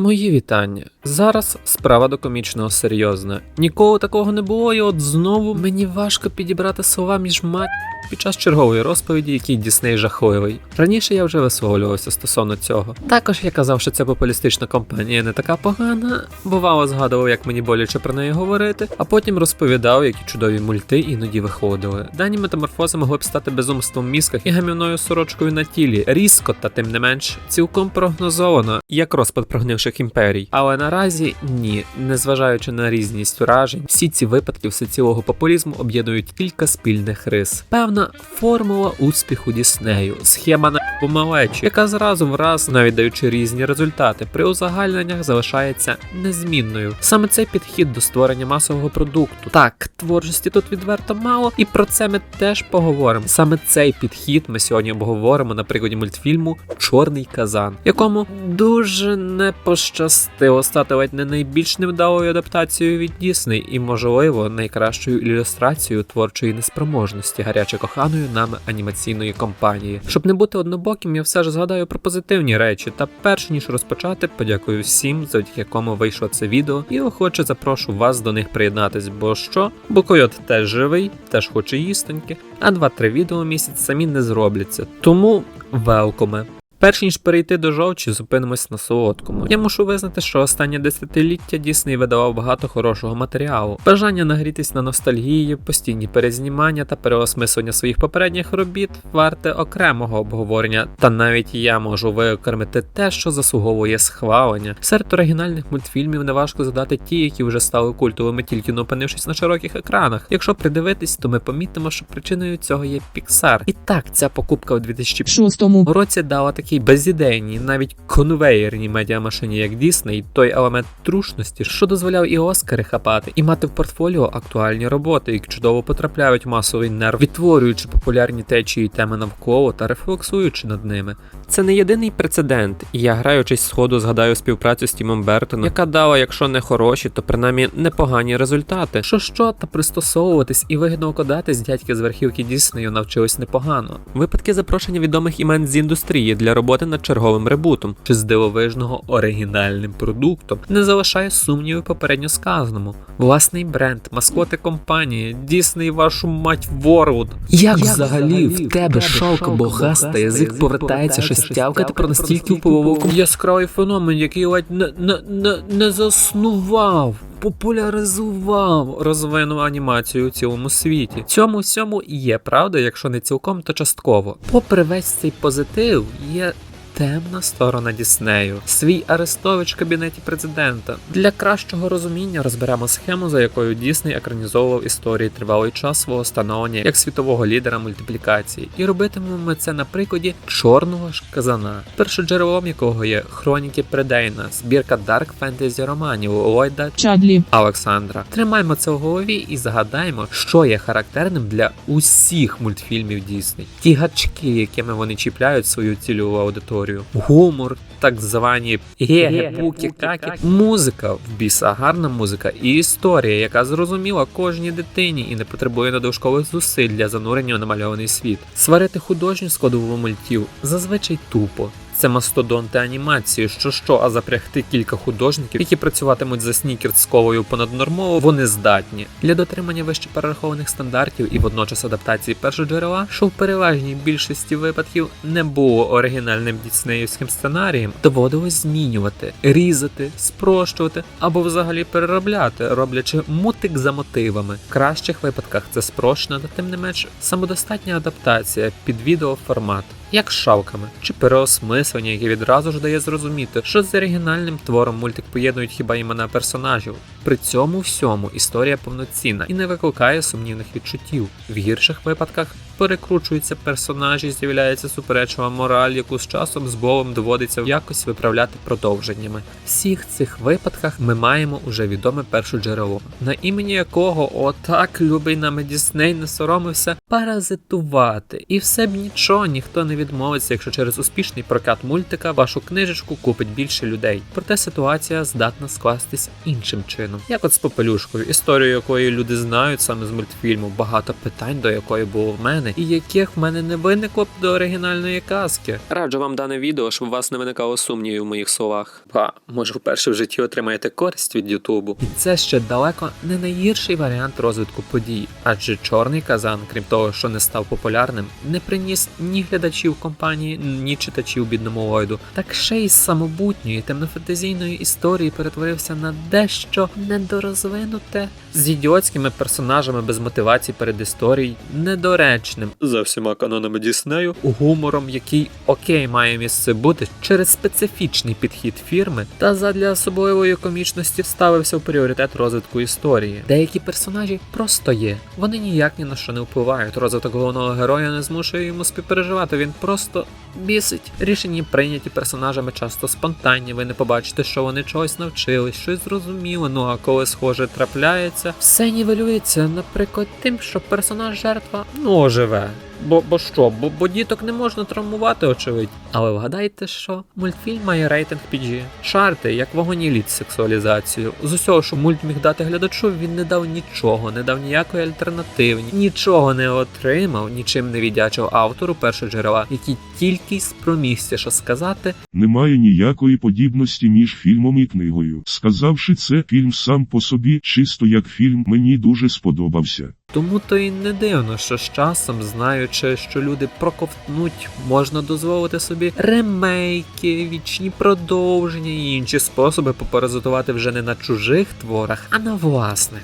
Мої вітання. Зараз справа до комічного серйозна. Ніколи такого не було, і от знову мені важко підібрати слова між мать під час чергової розповіді, який Дісней жахливий. Раніше я вже висловлювався стосовно цього. Також я казав, що ця популістична компанія не така погана. Бувало, згадував, як мені боляче про неї говорити, а потім розповідав, які чудові мульти іноді виходили. Дані метаморфози могли б стати безумством в мізках і гамівною сорочкою на тілі. Різко, та тим не менш, цілком прогнозовано, як розпад прогнивших імперій. Але наразі ні, незважаючи на різність вражень, всі ці випадки всецілого популізму об'єднують кілька спільних рис. Певна формула успіху Діснею, схема на помалечі, яка зразу в раз, навіть даючи різні результати, при узагальненнях залишається незмінною. Саме цей підхід до створення масового продукту. Так, творчості тут відверто мало, і про це ми теж поговоримо. Саме цей підхід ми сьогодні обговоримо на прикладі мультфільму Чорний казан, якому дуже не пощастило стати ледь не найбільш невдалою адаптацією від Дісней і, можливо, найкращою ілюстрацією творчої неспроможності гаряче коханої нами анімаційної компанії. Щоб не бути однобоким, я все ж згадаю про позитивні речі. Та перш ніж розпочати, подякую всім, завдяки якому вийшло це відео, і охоче запрошу вас до них приєднатись. Бо що? Бо койот теж живий, теж хоче їстоньки, а 2-3 відео місяць самі не зробляться. Тому велкоме. Перш ніж перейти до жовчі, зупинимось на солодкому. Я мушу визнати, що останнє десятиліття Дісней видавав багато хорошого матеріалу. Бажання нагрітись на ностальгії, постійні перезнімання та переосмислення своїх попередніх робіт варте окремого обговорення. Та навіть я можу виокремити те, що заслуговує схвалення. Серед оригінальних мультфільмів неважко задати ті, які вже стали культовими, тільки не опинившись на широких екранах. Якщо придивитись, то ми помітимо, що причиною цього є Pixar. І так, ця покупка у 2000 шостому, році дала такій безідейній, навіть конвеєрній медіамашині, як Дісней, той елемент трушності, що дозволяв і Оскари хапати, і мати в портфоліо актуальні роботи, які чудово потрапляють в масовий нерв, відтворюючи популярні течії теми навколо та рефлексуючи над ними. Це не єдиний прецедент, і я граючись сходу згадаю співпрацю з Тімом Бертоном, яка дала, якщо не хороші, то принаймні непогані результати. Що що, та пристосовуватись і вигідно окладатись дядьки з верхівки Діснею навчились непогано. Випадки запрошення відомих імен з індустрії для роботи над черговим ребутом чи з дивовижного оригінальним продуктом не залишає сумнівів попередньо сказаному. Власний бренд, маскоти компанії, Дісней вашу мать Ворлд. Як взагалі в тебе шовко-богаста язик повертається шестявкати про настільки впливову Яскравий феномен, який ледь не, не, не, не заснував. Популяризував розвинув анімацію у цілому світі. Цьому всьому і є правда, якщо не цілком, то частково. Попри весь цей позитив, є темна сторона Діснею, свій арестович в кабінеті президента. Для кращого розуміння розберемо схему, за якою Дісней екранізовував історії тривалий час свого становлення як світового лідера мультиплікації, і робитимемо ми це на прикладі чорного ж казана, першоджерелом якого є хроніки Предейна, збірка Dark Fantasy романів Ллойда Чадлі, Олександра. Тримаймо це в голові і згадаємо, що є характерним для усіх мультфільмів Дісней. Ті гачки, якими вони чіпляють свою цільову аудиторію, гумор, так звані геги-буки, каки, музика в біса, гарна музика і історія, яка зрозуміла кожній дитині і не потребує надовжкових зусиль для занурення у намальований світ. Сварити художню складову мультів зазвичай тупо. Це мастодонти анімації, що що, а запрягти кілька художників, які працюватимуть за снікерсковою понаднормово, вони здатні. Для дотримання вище перерахованих стандартів і водночас адаптації першоджерела, що в переважній більшості випадків не було оригінальним діснеївським сценарієм, доводилось змінювати, різати, спрощувати або взагалі переробляти, роблячи мутик за мотивами. В кращих випадках це спрощена, та тим не менш самодостатня адаптація під відеоформат як шавками чи переосмислення, яке відразу ж дає зрозуміти, що з оригінальним твором мультик поєднують хіба імена персонажів. При цьому всьому історія повноцінна і не викликає сумнівних відчуттів. В гірших випадках перекручуються персонажі, з'являється суперечова мораль, яку з часом з Богом доводиться якось виправляти продовженнями. В всіх цих випадках ми маємо уже відоме перше джерело, на імені якого отак любий нами Дісней не соромився паразитувати. І все б нічого ніхто не відмовиться, якщо через успішний прокат мультика вашу книжечку купить більше людей. Проте ситуація здатна скластись іншим чином. Чином. Як от з попелюшкою, історію якої люди знають саме з мультфільму, багато питань до якої було в мене, і яких в мене не виникло б до оригінальної казки. Раджу вам дане відео, щоб у вас не виникало сумнівів в моїх словах. Ба, може, вперше в житті отримаєте користь від Ютубу. І це ще далеко не найгірший варіант розвитку подій, адже чорний казан, крім того, що не став популярним, не приніс ні глядачів компанії, ні читачів бідному Ллойду, так ще й з самобутньої темнофантазійної історії перетворився на дещо недорозвинуте з ідіотськими персонажами без мотивації перед історією, недоречним за всіма канонами Діснею, гумором, який окей має місце бути через специфічний підхід фірми, та задля особливої комічності вставився в пріоритет розвитку історії. Деякі персонажі просто є, вони ніяк ні на що не впливають. Розвиток головного героя не змушує йому співпереживати. Він просто бісить. Рішення прийняті персонажами часто спонтанні. Ви не побачите, що вони чогось навчились, щось зрозуміли. Ну а коли схоже трапляється, все нівелюється, наприклад, тим, що персонаж жертва ну оживе. Бо, бо що, бо, бо діток не можна травмувати, очевидь. Але вгадайте, що мультфільм має рейтинг PG. Шарти, як вагоніліт з сексуалізацією. З усього, що мульт міг дати глядачу, він не дав нічого, не дав ніякої альтернативи, нічого не отримав, нічим не віддячив автору першого джерела, який тільки й спромігся, що сказати, Немає ніякої подібності між фільмом і книгою. Сказавши це, фільм сам по собі, чисто як фільм, мені дуже сподобався. Тому то й не дивно, що з часом, знаючи, що люди проковтнуть, можна дозволити собі ремейки, вічні продовження і інші способи попаразитувати вже не на чужих творах, а на власних.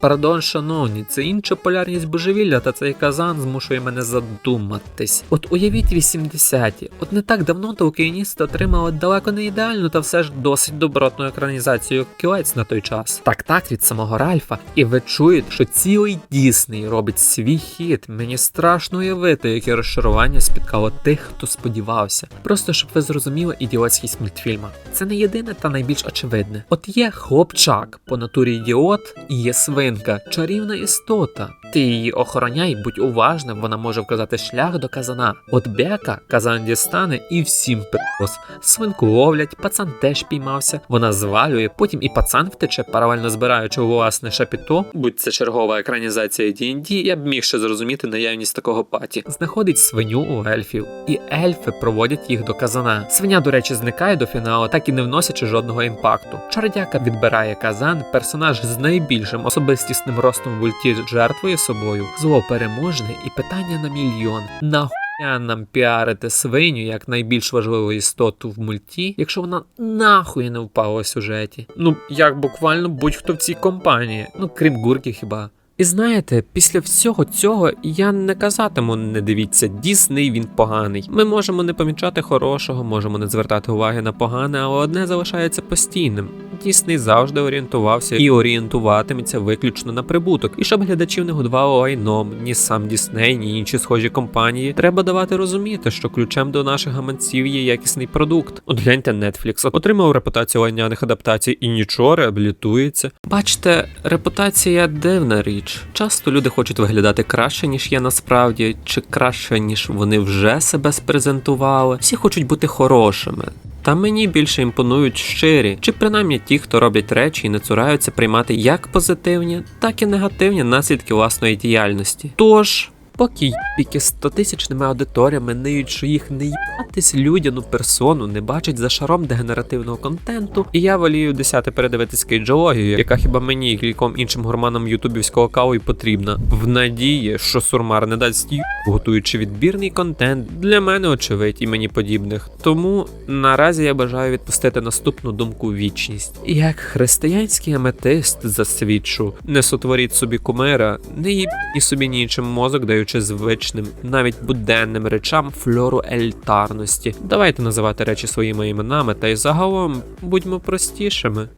Пардон, шановні, це інша полярність божевілля, та цей казан змушує мене задуматись. От уявіть 80-ті. От не так давно толкіністи отримали далеко не ідеальну та все ж досить добротну екранізацію кілець на той час. Так так від самого Ральфа. І ви чуєте, що цілий Дісней робить свій хід. Мені страшно уявити, яке розчарування спіткало тих, хто сподівався. Просто щоб ви зрозуміли ідіотськість мультфільма. Це не єдине та найбільш очевидне. От є хлопчак, по натурі ідіот, і є свинка, чарівна істота. Ти її охороняй, будь уважним, вона може вказати шлях до казана. От бяка казан дістане і всім пи***ос. Свинку ловлять, пацан теж піймався, вона звалює, потім і пацан втече, паралельно збираючи власне шапіто. Будь це чергова екранізація D&D, я б міг ще зрозуміти наявність такого паті. Знаходить свиню у ельфів, і ельфи проводять їх до казана. Свиня, до речі, зникає до фіналу, так і не вносячи жодного імпакту. Чардяка відбирає казан, персонаж з найбільшим особистісним ростом в ульті жертвує собою. Зло переможне і питання на мільйон. Нахуя нам піарити свиню як найбільш важливу істоту в мульті, якщо вона нахуй не впала у сюжеті. Ну як буквально будь-хто в цій компанії, ну крім гурки хіба. І знаєте, після всього цього я не казатиму, не дивіться, Дісней він поганий. Ми можемо не помічати хорошого, можемо не звертати уваги на погане, але одне залишається постійним. Дісней завжди орієнтувався і орієнтуватиметься виключно на прибуток. І щоб глядачів не годувало лайном, ні сам Дісней, ні інші схожі компанії, треба давати розуміти, що ключем до наших гаманців є якісний продукт. От гляньте Netflix, отримав репутацію лайняних адаптацій і нічого реабілітується. Бачите, репутація дивна річ. Часто люди хочуть виглядати краще, ніж є насправді, чи краще, ніж вони вже себе спрезентували. Всі хочуть бути хорошими. Та мені більше імпонують щирі, чи принаймні ті, хто роблять речі і не цураються приймати як позитивні, так і негативні наслідки власної діяльності. Тож. Поки піки 100 тисячними аудиторіями ниють, що їх не їбатись людяну персону не бачать за шаром дегенеративного контенту, і я волію десяти передивитись кейджологію, яка хіба мені і кільком іншим гурманам ютубівського каву й потрібна, в надії, що сурмар не дасть ю, готуючи відбірний контент для мене очевидь і мені подібних. Тому наразі я бажаю відпустити наступну думку вічність. Як християнський аметист засвідчу, не сотворіть собі кумира, не їбіть собі нічим мозок, даючи звичним, навіть буденним речам фльору ельтарності. Давайте називати речі своїми іменами, та й загалом будьмо простішими.